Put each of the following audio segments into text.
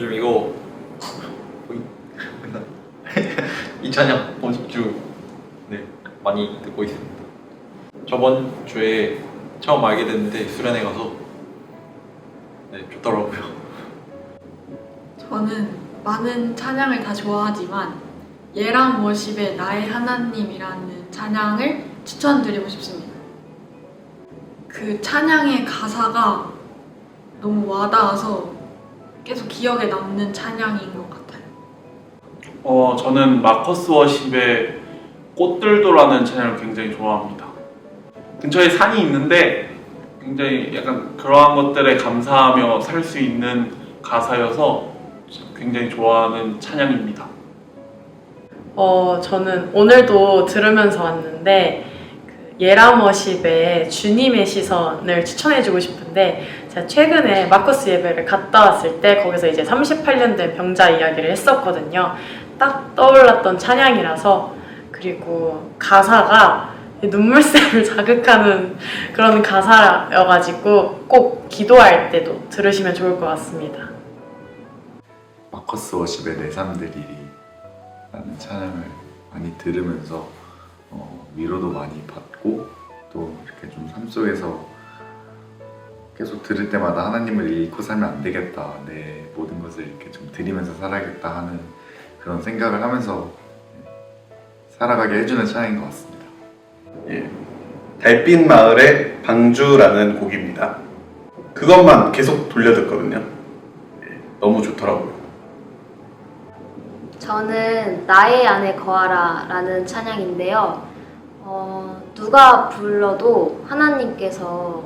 요즘 이거 보이- 보이나? 이 찬양 번식주 네 많이 듣고 있습니다. 저번 주에 처음 알게 됐는데 수련회 가서 네 좋더라고요. 저는 많은 찬양을 다 좋아하지만 예람 워십의 나의 하나님이라는 찬양을 추천드리고 싶습니다. 그 찬양의 가사가 너무 와닿아서 계속 기억에 남는 찬양인 것 같아요. 어, 저는 마커스 워십의 꽃들도라는 찬양을 굉장히 좋아합니다. 근처에 산이 있는데 굉장히 약간 그러한 것들에 감사하며 살 수 있는 가사여서 굉장히 좋아하는 찬양입니다. 어, 저는 오늘도 들으면서 왔는데 그 예라머십의 주님의 시선을 추천해주고 싶은데 제가 최근에 마커스 예배를 갔다 왔을 때 거기서 이제 38년 된 병자 이야기를 했었거든요. 딱 떠올랐던 찬양이라서 그리고 가사가 눈물샘을 자극하는 그런 가사여가지고 꼭 기도할 때도 들으시면 좋을 것 같습니다. 마커스 워십의 내 삶들이 라는 찬양을 많이 들으면서 어, 위로도 많이 받고 또 이렇게 좀 삶 속에서 계속 들을 때마다 하나님을 잃고 살면 안 되겠다 내 모든 것을 이렇게 좀 드리면서 살아야겠다 하는 그런 생각을 하면서 살아가게 해주는 찬양인 것 같습니다. 예. 달빛 마을의 방주라는 곡입니다. 그것만 계속 돌려 듣거든요. 예. 너무 좋더라고요. 저는 나의 안에 거하라 라는 찬양인데요. 어, 누가 불러도 하나님께서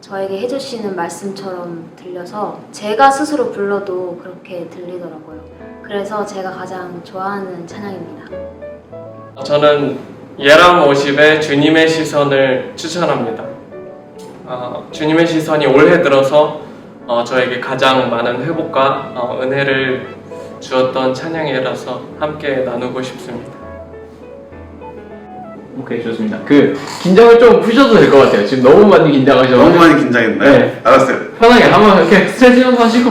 저에게 해주시는 말씀처럼 들려서 제가 스스로 불러도 그렇게 들리더라고요. 그래서 제가 가장 좋아하는 찬양입니다. 저는 예람 50의 주님의 시선을 추천합니다. 어, 주님의 시선이 올해 들어서 어, 저에게 가장 많은 회복과 어, 은혜를 주었던 찬양이라서 함께 나누고 싶습니다. 오케이 좋습니다. 그 긴장을 좀 푸셔도 될 것 같아요. 지금 너무 많이 긴장하셔서 너무 많이 긴장했나요? 네. 알았어요. 편하게 한번 이렇게 스트레칭 한번 하시고